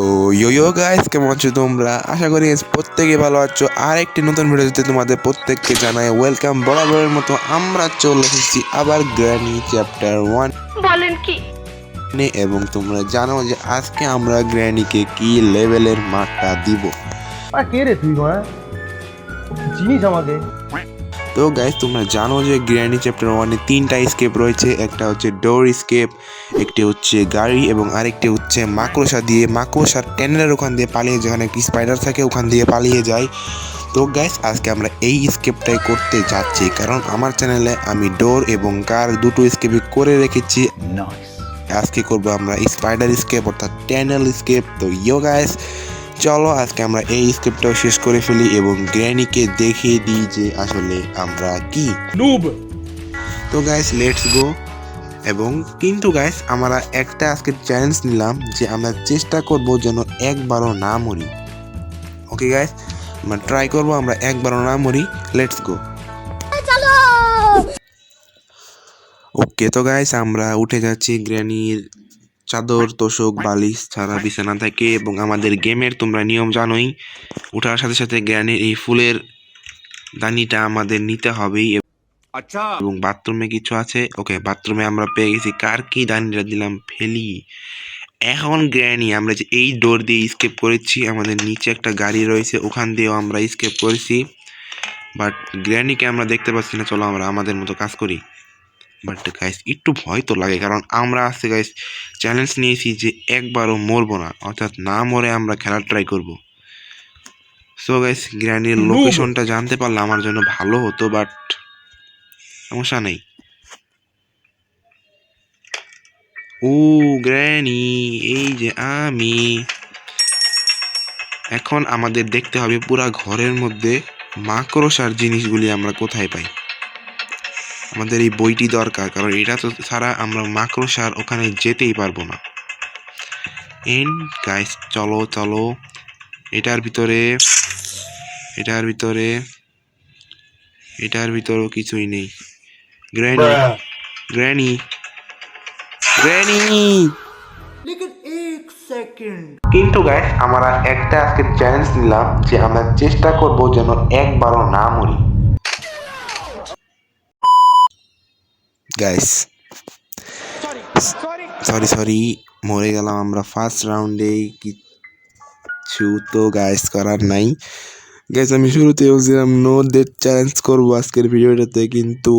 So ইয়ো guys কেমন আছো তোমরা? আশা করি প্রত্যেকে ভালো আছো। আর একটি নতুন ভিডিওতে তোমাদের প্রত্যেককে জানাই ওয়েলকাম বরাবরের মতো আমরা চলে এসেছি আবার গ্র্যানি চ্যাপ্টার ওয়ান বলেন কি? এবং তোমরা জানো যে আজকে আমরা গ্র্যানিকে কি লেভেলের মাঠটা দিব। আর কে রে তুই ঘোড়া চিনিস আমাকে? তো গাইস তোমরা জানো যে গ্র্যানি চ্যাপ্টার ওয়ানে তিনটা স্কেপ রয়েছে। একটা হচ্ছে ডোর স্কেপ একটি হচ্ছে গাড়ি এবং আরেকটি হচ্ছে মাকড়সা দিয়ে মাকড়সার ট্যানেলের ওখান দিয়ে পালিয়ে যেখানে একটি স্পাইডার থাকে ওখান দিয়ে পালিয়ে যায়। তো গাইস আজকে আমরা এই স্কেপটাই করতে যাচ্ছি কারণ আমার চ্যানেলে আমি ডোর এবং কার দুটো স্কেপই করে রেখেছি। আজকে করব আমরা স্পাইডার স্কেপ অর্থাৎ ট্যানেল স্কেপ তো ইয়ো গাইস চলো আজকে আমরা এই স্ক্রিপ্টটাও শেষ করে ফেলি এবং গ্র্যানিকে দেখিয়ে দিই যে আসলে আমরা কি। তো গাইস লেটস গো এবং কিন্তু গাইস আমরা একটা আজকে চ্যালেঞ্জ নিলাম যে আমরা চেষ্টা করব যেন একবারও না মরি। ওকে গাইস আমরা ট্রাই করব আমরা একবারও না মরি। লেটস গো ওকে তো গাইস আমরা উঠে যাচ্ছি গ্র্যানির চাদর তোষক বালিশ ছাড়া বিছানা থাকে এবং আমাদের গেমের তোমরা নিয়ম জানোই ওঠার সাথে সাথে জ্ঞানের এই ফুলের দানিটা আমাদের নিতে হবেই আচ্ছা। এবং বাথরুমে কিছু আছে? ওকে বাথরুমে আমরা পেয়ে গেছি। কার কি দানিটা দিলাম? ফেলি। এখন গ্র্যানি আমরা যে এই ডোর দিয়ে স্কেপ করেছি আমাদের নিচে একটা গাড়ি রয়েছে ওখান দিয়েও আমরা স্কেপ করেছি। বাট গ্র্যানিকে আমরা দেখতে পাচ্ছি না। চলো আমরা আমাদের মতো কাজ করি। বাট গাইস একটু ভয় তো লাগে কারণ আমরা আজকে গাইস চ্যালেঞ্জ নিয়েছি যে একবারও মরবো না অর্থাৎ না মরে আমরা খেলার ট্রাই করব। সো গাইস গ্র্যানির লোকেশনটা জানতে পারলে আমার জন্য ভালো হতো বাট সমস্যা নেই। ও গ্র্যানি এই যে আমি। এখন আমাদের দেখতে হবে পুরা ঘরের মধ্যে মাকড়সার জিনিসগুলি আমরা কোথায় পাই। আমাদের এই বইটি দরকার কারণ এটা তো ছাড়া আমরা মাকড়সার ওখানে যেতেই পারব না। এন গাইস চলো চলো। এটার ভিতরে এটার ভিতরে এটার ভিতরেও কিছুই নেই। গ্র্যানি গ্র্যানি গ্র্যানি কিন্তু গাইস আমরা একটা আজকে চ্যালেঞ্জ নিলাম যে আমরা চেষ্টা করব যেন একবারও না মরি। গাইস সরি সরি মরে গেলাম আমরা ফার্স্ট রাউন্ডে কিছু তো গাইস করার নাই। গাইস আমি শুরুতে বলছিলাম নো ডেট চ্যালেঞ্জ করব আজকের ভিডিওটাতে, কিন্তু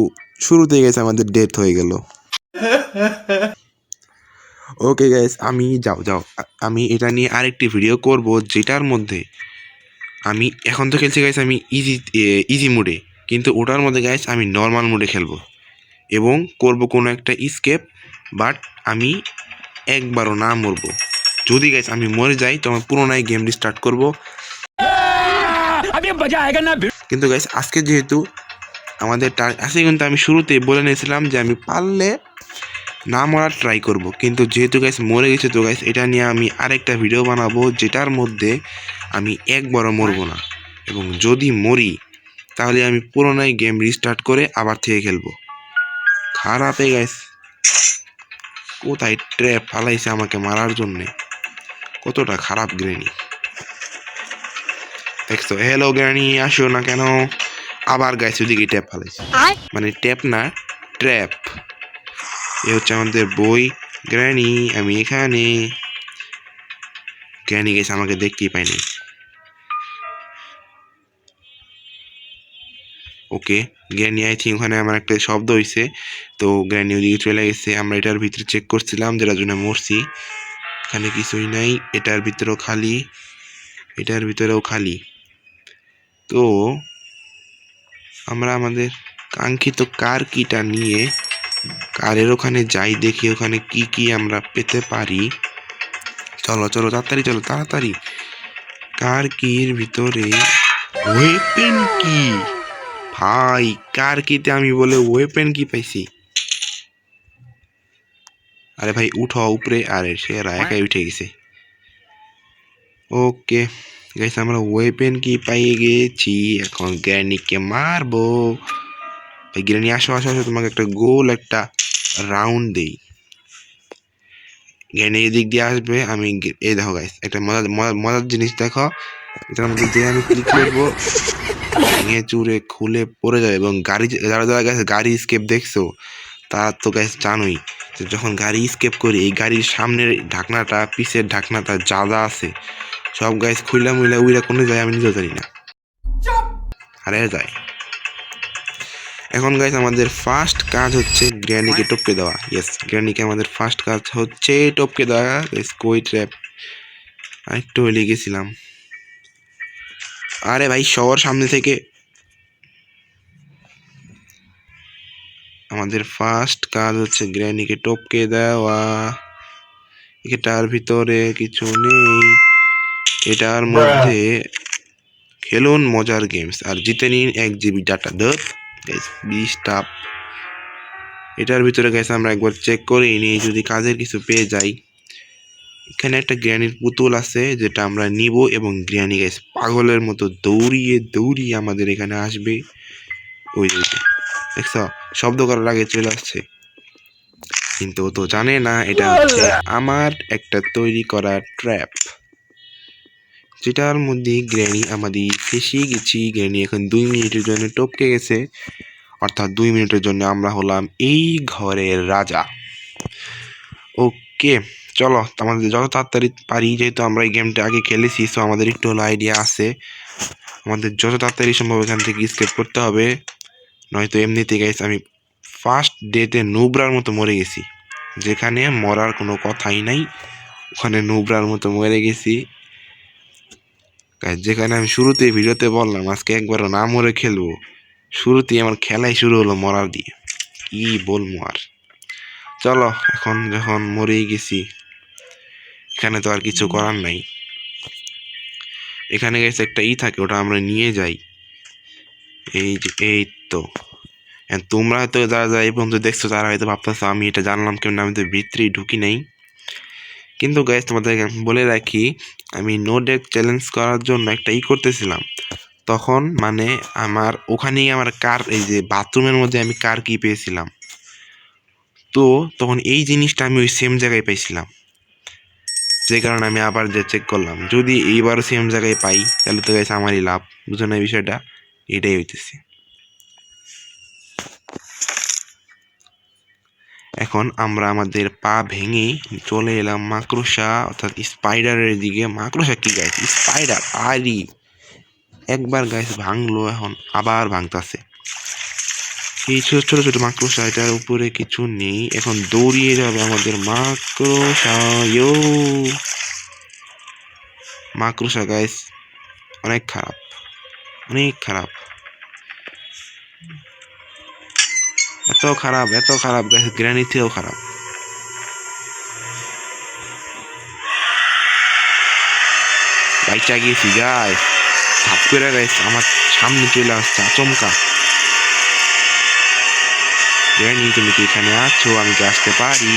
শুরুতে গেছে আমাদের ডেট হয়ে গেল। ওকে গাইস আমি, যাও যাও। আমি এটা নিয়ে আরেকটি ভিডিও করব, যেটার মধ্যে আমি, এখন তো খেলছি গাইস আমি ইজি ইজি মুডে কিন্তু ওটার মধ্যে গাইস আমি নর্মাল মুডে খেলব। এবং করব কোনো একটা স্কেপ বাট আমি একবারও না মরবো। যদি গাইস আমি মরে যাই, তো আমি পুরোনায় গেম রিস্টার্ট করব। কিন্তু গাইস আজকে যেহেতু আমাদের আজকে কিন্তু আমি শুরুতে বলে নিয়েছিলাম যে আমি পারলে না মরার ট্রাই করব। কিন্তু যেহেতু গাইস মরে গেছে, তো গাইস এটা নিয়ে আমি আরেকটা ভিডিও বানাবো, যেটার মধ্যে আমি একবারও মরবো না। এবং যদি মরি, তাহলে আমি পুরোনায় গেম রিস্টার্ট করে আবার থেকে খেলব। খারাপে গাইস কোথায় ট্র্যাপ ফালাইছে আমাকে মারার জন্যে? কতটা খারাপ গ্রেনি দেখছ হ্যালো গ্রানি আসো না কেন? আবার গাইছে ওদিকে ট্যাপ ফালাইছে। মানে ট্যাপ না ট্র্যাপ এ হচ্ছে আমাদের বই গ্র্যানি আমি এখানে। গ্র্যানি গেছে আমাকে দেখতেই পাইনি। ওকে। গ্র্যানি আই থিঙ্ক ওখানে আমার একটা শব্দ হয়েছে তো গ্র্যানি ওদিকে চলে গেছে। আমরা এটার ভিতরে চেক করছিলাম যেটার জন্য মরছি। এখানে কিছুই নাই। এটার ভিতরেও খালি। এটার ভিতরেও খালি। তো আমরা আমাদের কাঙ্ক্ষিত কার কিটা নিয়ে কারের ওখানে যাই, দেখি ওখানে কি কি আমরা পেতে পারি। চলো চলো, তাড়াতাড়ি চলো, তাড়াতাড়ি। কার কির ভিতরে ওয়েপেন কি? ভাই, কার কিতে আমি বলে ওয়েপেন কি পাইছি? আরে ভাই, উঠো উপরে। আরে, সে একাই উঠে গেছে। ওকে গাইস আমরা ওয়েপেন কি পাইয়ে গেছি? এখন গ্র্যানিকে মারবো। ভাই গ্র্যানি আসো আসো আসো, তোমাকে একটা গোল একটা রাউন্ড দেই। জ্ঞানী এদিক দিয়ে আসবে, আমি এই দেখো গাইস একটা মজার, মজার- জিনিস দেখো। এটার মধ্যে আমি ক্লিক করব? ভেঙে চুরে খুলে পড়ে যাবে এবং গাড়ি যারা যারা গেছে গাড়ি স্কেপ দেখছ তারা তো গাইস জানোই যে যখন গাড়ি স্কেপ করি এই গাড়ির সামনের ঢাকনাটা পিছের ঢাকনাটা যা যা আছে। সব গাইস খুললাম মুইলা উইরা কোনো যায় আমি নিজেও জানি না হারে যায়। এখন গাইস আমাদের ফার্স্ট কাজ হচ্ছে গ্র্যানিকে টপকে দেওয়া। ইয়েস গ্র্যানিকে আমাদের ফার্স্ট কাজ হচ্ছে টপকে দেওয়া। কই ট্র্যাপ আরেকটু হলে গেছিলাম। আরে ভাই শহর সামনে থেকে। আমাদের ফার্স্ট কাজ হচ্ছে গ্র্যানিকে টপকে দেওয়া। এটার ভিতরে কিছু নেই। এটার মধ্যে খেলুন মজার গেমস আর জিতে নিন এক জিবি ডাটা দত বিশ টাপ এটার ভিতরে গেছে আমরা একবার চেক করে নিই যদি কাজের কিছু পেয়ে যাই। এখানে একটা গ্র্যানির পুতুল আছে যেটা আমরা নিব এবং গ্র্যানি গাইস পাগলের মতো দৌড়িয়ে দৌড়িয়ে আমাদের এখানে আসবে। ওই দেখছ? শব্দ করার আগে চলে আসছে। কিন্তু ও তো জানে না এটা হচ্ছে আমার একটা তৈরি করা ট্র্যাপ যেটার মধ্যে গ্র্যানি আমাদের ফেসে গেছি। গ্র্যানি এখন দুই মিনিটের জন্য টপকে গেছে। অর্থাৎ দুই মিনিটের জন্য আমরা হলাম এই ঘরের রাজা। ওকে। চলো আমাদের যত তাড়াতাড়ি পারি, যেহেতু আমরা এই গেমটা আগে খেলেছি সো আমাদের একটু হলো আইডিয়া আছে। আমাদের যত তাড়াতাড়ি সম্ভব এখান থেকে স্কেপ করতে হবে। নয়তো এমনিতে গাইস আমি ফার্স্ট ডেতে নুবরার মতো মরে গেছি। যেখানে মরার কোনো কথাই নাই। ওখানে নুবরার মতো মরে গেছি। যেখানে আমি শুরুতে ভিডিওতে বললাম, আজকে একবারও না মরে খেলব। শুরুতেই আমার খেলাই শুরু হলো মরার দিয়ে। কি বলব আর। চলো, এখন যখন মরেই গেছি এখানে তো আর কিছু করার নাই। এখানে গেছে একটা ই থাকে ওটা আমরা নিয়ে যাই। এই যে এই তো। তোমরা হয়তো যারা যারা এই পর্যন্ত দেখছ তারা হয়তো ভাবতেছো আমি এটা জানলাম কেমন আমি তো ভিতরেই ঢুকি নাই। কিন্তু গাইজ তোমাদেরকে বলে রাখি আমি নো ডেক চ্যালেঞ্জ করার জন্য একটা ই করতেছিলাম। তখন মানে আমার ওখানেই আমার কার এই যে বাথরুমের মধ্যে আমি কার কি পেয়েছিলাম। তো তখন এই জিনিসটা আমি ওই সেম জায়গায় পাইছিলাম। যে কারণে আমি আবার যে চেক করলাম, যদি এইবারও সেম জায়গায় পাই, তাহলে তো গেছে আমারই লাভ বুঝো না বিষয়টা? এটাই হইতেছে। এখন আমরা আমাদের পা ভেঙে চলে এলাম মাকড়সা, অর্থাৎ স্পাইডারের দিকে। মাকড়সা কি গাইছে স্পাইডার আরি। একবার গাইস ভাঙলো, এখন আবার ভাঙতাছে। এই ছোট ছোট ছোট মাকড়সা উপরে কিছু নেই। এখন দৌড়িয়ে যাবে আমাদের মাকড়সা মাকড়সা গাইস অনেক খারাপ। অনেক খারাপ। এত খারাপ এত খারাপ গাইস গ্রানির থেকেও খারাপ। বাইচা গিয়েছি গাইস ধাপ করে গাইস আমার সামনে চলে আসছে, আচমকা। গ্রানি তুমি কি এখানে আছো আমি কি আসতে পারি।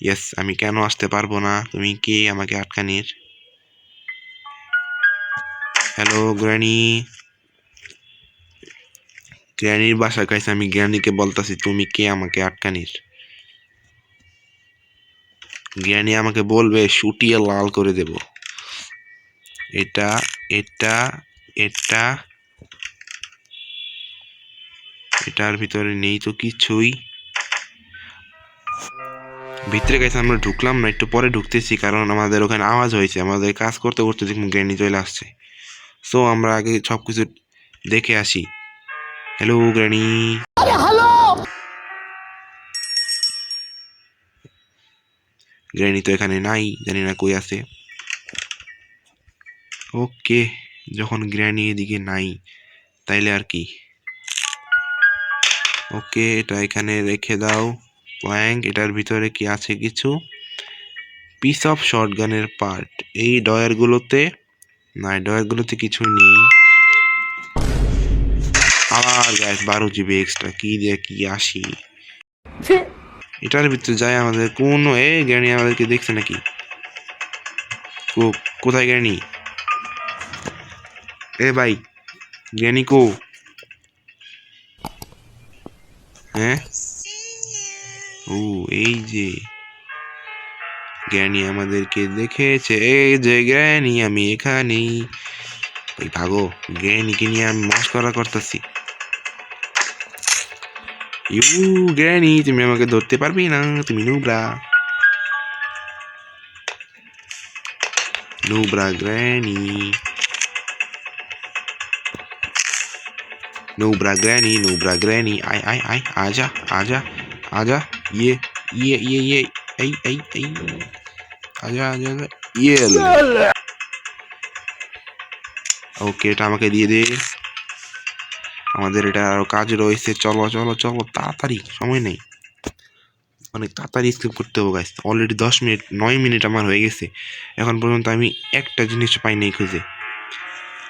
ইয়েস আমি কেন আসতে পারব না? তুমি কে আমাকে আটকানির? হ্যালো গ্রানি গ্র্যানির বাসা কাছে আমি গ্র্যানিকে বলতাছি, তুমি কে আমাকে আটকানির? গ্র্যানি আমাকে বলবে শুটিয়ে লাল করে দেব। এটা এটা এটা এটার ভিতরে নেই তো কিছুই। ভিতরে গেছে আমরা ঢুকলাম না একটু পরে ঢুকতেছি কারণ আমাদের ওখানে আওয়াজ হয়েছে আমাদের কাজ করতে করতে দেখুন গ্র্যানি চলে আসছে। সো আমরা আগে সব কিছু দেখে আসি। হ্যালো গ্র্যানি গ্র্যানি তো এখানে নাই জানি না কই আছে। ওকে যখন গ্র্যানি এদিকে নাই তাইলে আর কি? ওকে এটা এখানে রেখে দাও। প্ল্যাঙ্ক এটার ভিতরে কি আছে কিছু? পিস অফ শর্টগানের পার্ট এই ডয়ারগুলোতে না ডয়ারগুলোতে কিছু নেই। আবার গ্যাস বারো জিবি এক্সট্রা কি দিয়ে কি আসি? এটার ভিতরে যায় আমাদের কোন এ জ্ঞানী আমাদেরকে দেখছে নাকি? কো- কোথায় জ্ঞানী? এ ভাই জ্ঞানী কো? হ্যাঁ? ও এই যে। জ্ঞানী আমাদেরকে দেখেছে এই যে জ্ঞানী আমি এখানেই। ওই ভাগো জ্ঞানীকে নিয়ে আমি মস্করা করতেছি। ইউ জ্ঞানী তুমি আমাকে ধরতে পারবি না তুমি Nubra. Nubra granny Nubra granny Nubra granny আয় আয় আয় আজা আজা আজা ইয়ে ইয়ে ইয়ে ইয়ে এই এই এই আজা আজা আজা ইয়ে ওকে এটা আমাকে দিয়ে দে। আমাদের এটা আরও কাজ রয়েছে। চলো চলো চলো তাড়াতাড়ি সময় নেই। অনেক তাড়াতাড়ি স্কিপ করতে হবে গাইস অলরেডি দশ মিনিট নয় মিনিট আমার হয়ে গেছে। এখন পর্যন্ত আমি একটা জিনিস পাই নাই খুঁজে।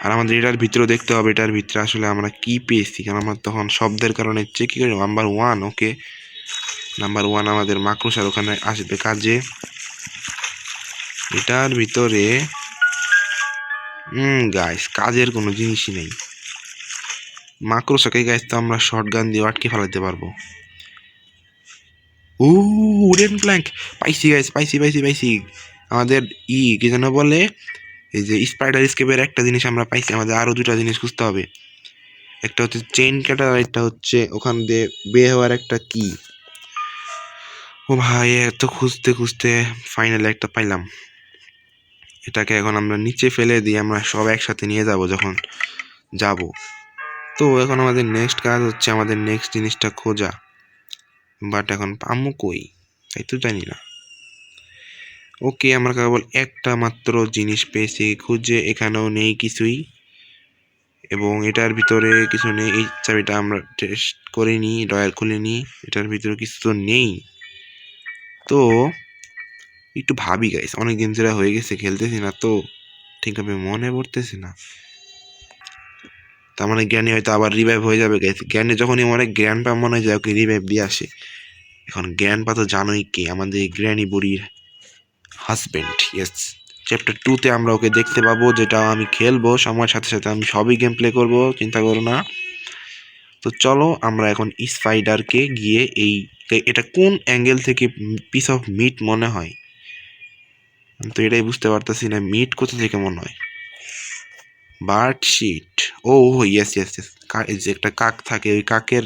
আর আমাদের এটার ভিতরেও দেখতে হবে, এটার ভিতরে আসলে আমরা কি পেয়েছি। কারণ আমার তখন শব্দের কারণে চেক করি number one okay number one আমাদের মাকড়সার ওখানে আসবে। কাজে এটার ভিতরে, হুম গাইস কাজের কোনো জিনিসই নেই। মাকড়সাকে গাইস তো আমরা শর্ট গান দিয়ে আটকে ফেলাতে পারব। ও উডেন প্ল্যাঙ্ক পাইছি গাইস পাইছি পাইছি পাইছি। আমাদের ই, কি যেন বলে? এই যে স্পাইডার স্কেপের একটা জিনিস আমরা পাইছি, আমাদের আরও দুটা জিনিস খুঁজতে হবে। একটা হচ্ছে চেন কাটার একটা হচ্ছে ওখান দিয়ে বে হওয়ার একটা কি ও ভাই, এত খুঁজতে খুঁজতে ফাইনালি একটা পাইলাম। এটাকে এখন আমরা নিচে ফেলে দিয়ে আমরা সব একসাথে নিয়ে যাব যখন যাব। তো এখন আমাদের নেক্সট কাজ হচ্ছে আমাদের নেক্সট জিনিসটা খোঁজা। বাট এখন পামু কই? তাই তো জানি না। ওকে, আমরা কেবল একটা মাত্র জিনিস পেয়েছি, খুঁজে এখানেও নেই কিছুই। এবং এটার ভিতরে কিছু নেই, এই চাবিটা আমরা টেস্ট করে নিই ডয়ার খুলে নিই এটার ভিতরে কিছু তো নেই। তো, একটু ভাবি গাইস অনেক দিন ধরে হয়ে গেছে, খেলতেছি না তো, ঠিকভাবে মনে পড়তেছে না। তার মানে জ্ঞানী হয়তো আবার রিভাইভ হয়ে যাবে গাইস জ্ঞানে যখনই মনে জ্ঞান পা মনে হয় যায় ওকে রিভাইভ দিয়ে আসে। এখন জ্ঞান পা তো জানোই কি, আমাদের গ্র্যানি বুড়ির। হাজবেন্ড ইয়েস চ্যাপ্টার টুতে আমরা ওকে দেখতে পাবো যেটা আমি খেলব, সময়ের সাথে সাথে আমি সবই গেম প্লে করব, চিন্তা করো না। তো চলো আমরা এখন স্পাইডারকে গিয়ে এই, এটা কোন অ্যাঙ্গেল থেকে পিস অফ মিট মনে হয়? তো এটাই বুঝতে পারতেছি না মিট কোথা থেকে মনে হয়? বার্ড শিট ও ইয়েস ইয়েস ইয়েস যে একটা কাক থাকে, ওই কাকের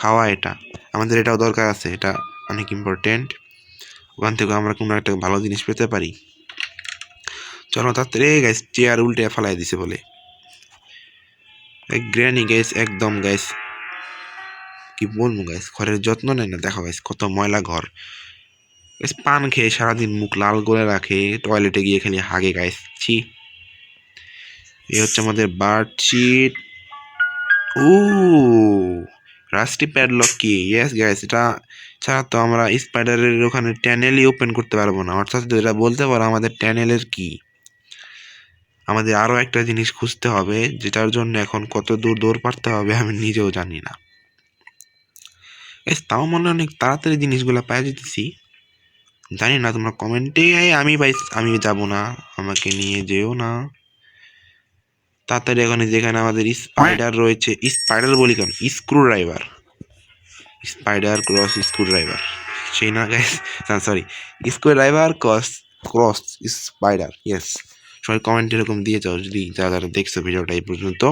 খাওয়া এটা। আমাদের এটাও দরকার আছে, এটা অনেক ইম্পর্টেন্ট ওখান থেকে আমরা কোনো একটা ভালো জিনিস পেতে পারি। চলো তাড়াতাড়ি গাইস চেয়ার উল্টে ফেলাই দিছে বলে। গ্র্যানি গাইস একদম গাইস কি বলব গাইস ঘরের যত্ন নেয় না। দেখো গাইস কত ময়লা ঘর। গাইস পান খেয়ে সারাদিন মুখ লাল করে রাখে টয়লেটে গিয়ে খালি হাগে গাইস ছি। এ হচ্ছে আমাদের বার্ড শিট ও রাস্টি প্যাডলক কি? ইয়েস গাইস এটা ছাড়া তো আমরা স্পাইডারের ওখানে ট্যানেলই ওপেন করতে পারব না। অর্থাৎ এটা বলতে পারো, আমাদের ট্যানেলের কি? আমাদের আরও একটা জিনিস খুঁজতে হবে, যেটার জন্য এখন কত দূর দৌড় পারতে হবে আমি নিজেও জানি না। তাও মনে অনেক তাড়াতাড়ি জিনিসগুলো পাই যেতেছি। জানি না, তোমরা কমেন্টে আমি পাই আমি যাব না, আমাকে নিয়ে যেও না। তাড়াতাড়ি এখন যেখানে আমাদের স্পাইডার রয়েছে স্পাইডার বলি কেন? Screwdriver spider cross screwdriver সেই না guys sorry screwdriver cross cross spider yes সবাই কমেন্ট এরকম দিয়ে যাও যদি যারা যারা দেখছ ভিডিওটা এই পর্যন্ত।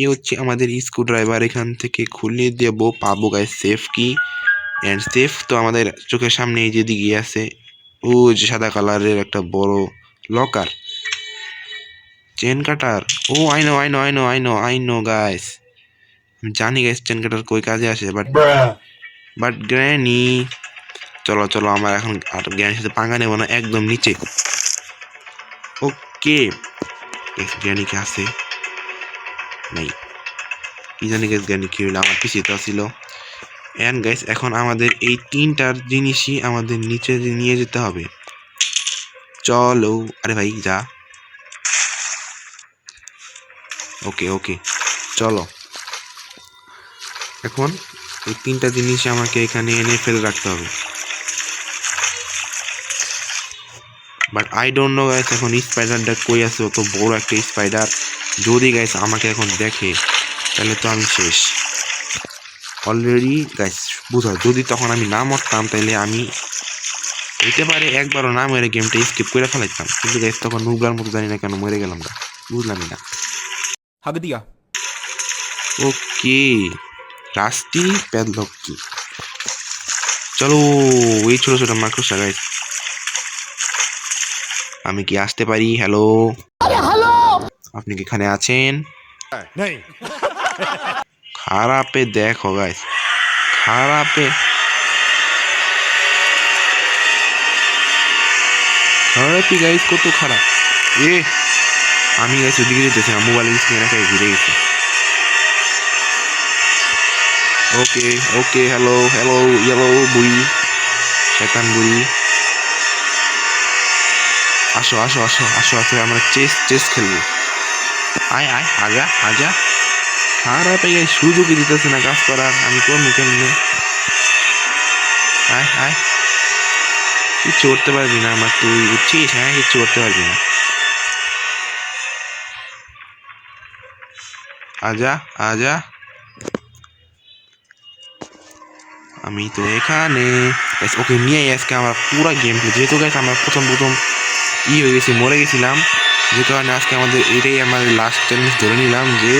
এই হচ্ছে আমাদের স্ক্রু ড্রাইভার এখান থেকে খুলে দেবো। পাবো গাইস সেফ কি অ্যান্ড সেফ তো আমাদের চোখের সামনে এই যেদিকে আছে, ও যে সাদা কালারের একটা বড় locker chain cutter O I know I know I know I know I know guys জানি গাইস চেন কাটার কই কাজে আসে বাট বাট গ্র্যানি চলো চলো আমরা এখন আর জ্ঞানের সাথে পাঙ্গা নেব না একদম নিচে। ওকে জ্ঞানীকে আছে? নাই। কি জানি গাইস জ্ঞানী কি হইল? আমার পিছিয়ে তো ছিল অ্যান্ড গাইস এখন আমাদের এই তিনটার জিনিসই আমাদের নিচে নিয়ে যেতে হবে। চলো আরে ভাই যা। ওকে ওকে চলো। এখন এই তিনটা জিনিস আমাকে এখানে এনে ফেলে রাখতে হবে। But I don't know guys এখন স্পাইডারটা কই আছে? অত বড় একটা স্পাইডার যদি গাইস আমাকে এখন দেখে তাহলে তো আমি শেষ। অলরেডি গাইস বুঝা যদি তখন আমি না মরতাম তাহলে আমি হইতে পারে একবারও না মেরে গেমটা স্কিপ করে ফেলাইতাম। কিন্তু গাইস তখন নুবলার মতো জানি না কেন মরে গেলাম না বুঝলামই না। হাগ দিয়া ওকে রাস্টি প্যাডলক কি? চলো এই ছোট ছোট মাকড়সা গাইস আমি কি আসতে পারি? হ্যালো আপনি কি এখানে আছেন? नहीं খারাপে দেখো গাইস খারাপে। খারাপই গাইস কত খারাপ। এ আমি গাইস ওদিকে যেতেছি না মোবাইলের স্ক্রিন একাই ঘুরে গেছি। Okay okay hello hello yellow বুড়ি শয়তান বুড়ি আসো আসো আসো আসো আসো আমরা চেস চেস খেলব আয় আয় আগা আগা খারাপ এই সুযোগই দিতেছে না কাজ করার আমি করব কেমনে আয় আয় কিচ্ছু করতে পারবি না আমার তুই বুঝছিস হ্যাঁ কিচ্ছু করতে পারবি না আজা আজা আমি তো এখানে। ওকে নিয়ে আজকে আমার পুরো গেম প্লে যেহেতু গেছে আমরা প্রথম প্রথম ই হয়ে গেছি, মরে গেছিলাম। যে কারণে আজকে আমাদের এটাই আমাদের লাস্ট চ্যালেঞ্জ ধরে নিলাম যে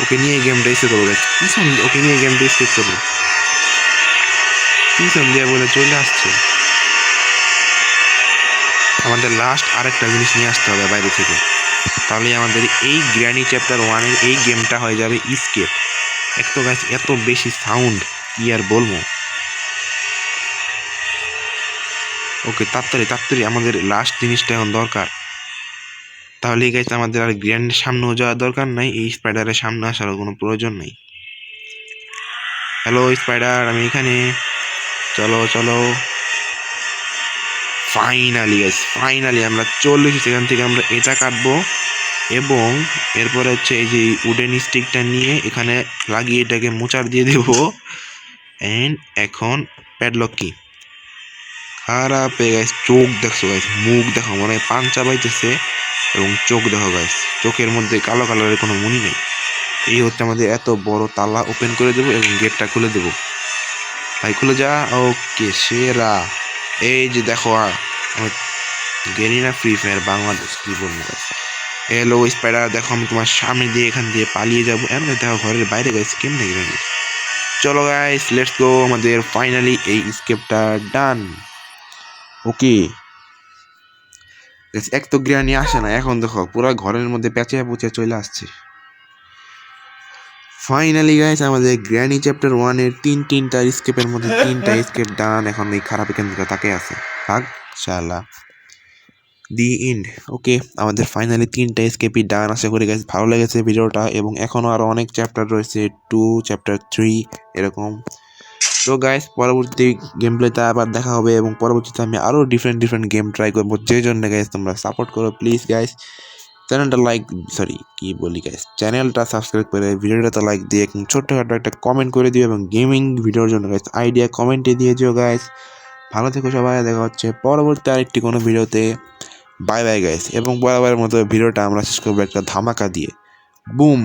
ওকে নিয়ে গেমটা এসে করব, guys। পিছন ওকে নিয়ে গেমটা স্কিপ করব। পিছন দিয়ে বলে চলে আসছে? আমাদের লাস্ট আরেকটা জিনিস নিয়ে আসতে হবে বাইরে থেকে। তাহলে আমাদের এই গ্র্যানি চ্যাপ্টার ওয়ানের এই গেমটা হয়ে যাবে স্কেপ এক তো গাছ এত বেশি সাউন্ড কি আর বলব? ওকে, তাড়াতাড়ি তাড়াতাড়ি, আমাদের লাস্ট জিনিসটা এখন দরকার। তাহলে এই গাইতে আমাদের আর গ্র্যান্ড সামনেও যাওয়ার দরকার নাই, এই স্পাইডারের সামনে আসারও কোনো প্রয়োজন নেই। হ্যালো স্পাইডার আমি এখানে। চলো চলো। ফাইনালি গাইস ফাইনালি আমরা চলে এসেছি সেখান থেকে আমরা এটা কাটবো। এবং এরপরে হচ্ছে এই যে উডেন স্টিকটা নিয়ে এখানে লাগিয়ে এটাকে মোচার দিয়ে দেবো। অ্যান্ড এখন প্যাডলক কি খারাপ গাইস চোখ দেখছ গাইস মুখ দেখো, মনে হয় পান চাবাইতেছে এবং চোখ দেখো গাইস চোখের মধ্যে কালো কালারের কোনো মনি নেই। এই হচ্ছে আমাদের এত বড় তালা ওপেন করে দেবো এবং গেটটা খুলে দেবো। ভাই, খুলে যা। ওকে সেরা। এই যে দেখো আর গেরিনা ফ্রি ফায়ার বাংলাদেশ কি বলব guys? হ্যালো স্পাইডার দেখো আমি তোমার সামনে দিয়ে এখান দিয়ে পালিয়ে যাব। এমনি দেখো ঘরের বাইরে গেছে কেমনে গেলে চলো গাইস লেটস গো আমাদের ফাইনালি এই স্কেপটা ডান ওকে এক তো গ্রানি আসে না এখন দেখো পুরো ঘরের মধ্যে পেঁচে পুচে চলে আসছে। ফাইনালি গাইস আমাদের গ্র্যানি চ্যাপ্টার ওয়ানের তিন তিনটা স্কেপের মধ্যে তিনটা স্কেপ ডান এখন এই খারাপ এখান থেকে তাকে আছে। থাক শালা। দি ইন্ড ওকে, আমাদের ফাইনালি তিনটা স্কেপই ডান আশা করি গাইস ভালো লেগেছে ভিডিওটা এবং এখনও আরও অনেক চ্যাপ্টার রয়েছে টু চ্যাপ্টার থ্রি এরকম। তো গাইস পরবর্তী গেম প্লেতে আবার দেখা হবে এবং পরবর্তীতে আমি আরও ডিফারেন্ট ডিফারেন্ট গেম ট্রাই করব। যে জন্য গাইস তোমরা সাপোর্ট করো প্লিজ গাইস চ্যানেলটা লাইক সরি কি বলি গাইস চ্যানেলটা সাবস্ক্রাইব করে, ভিডিওটাতে লাইক দিয়ে এবং ছোট্টখাটো একটা কমেন্ট করে দিও এবং গেমিং ভিডিওর জন্য গাইস আইডিয়া কমেন্টে দিয়ে দিও গাইস ভালো থেকো সবাই, দেখা হচ্ছে পরবর্তী আরেকটি কোনো ভিডিওতে বাই বাই গাইস এবং বরাবরের মতো ভিডিওটা আমরা শেষ করব একটা ধামাকা দিয়ে। বুম!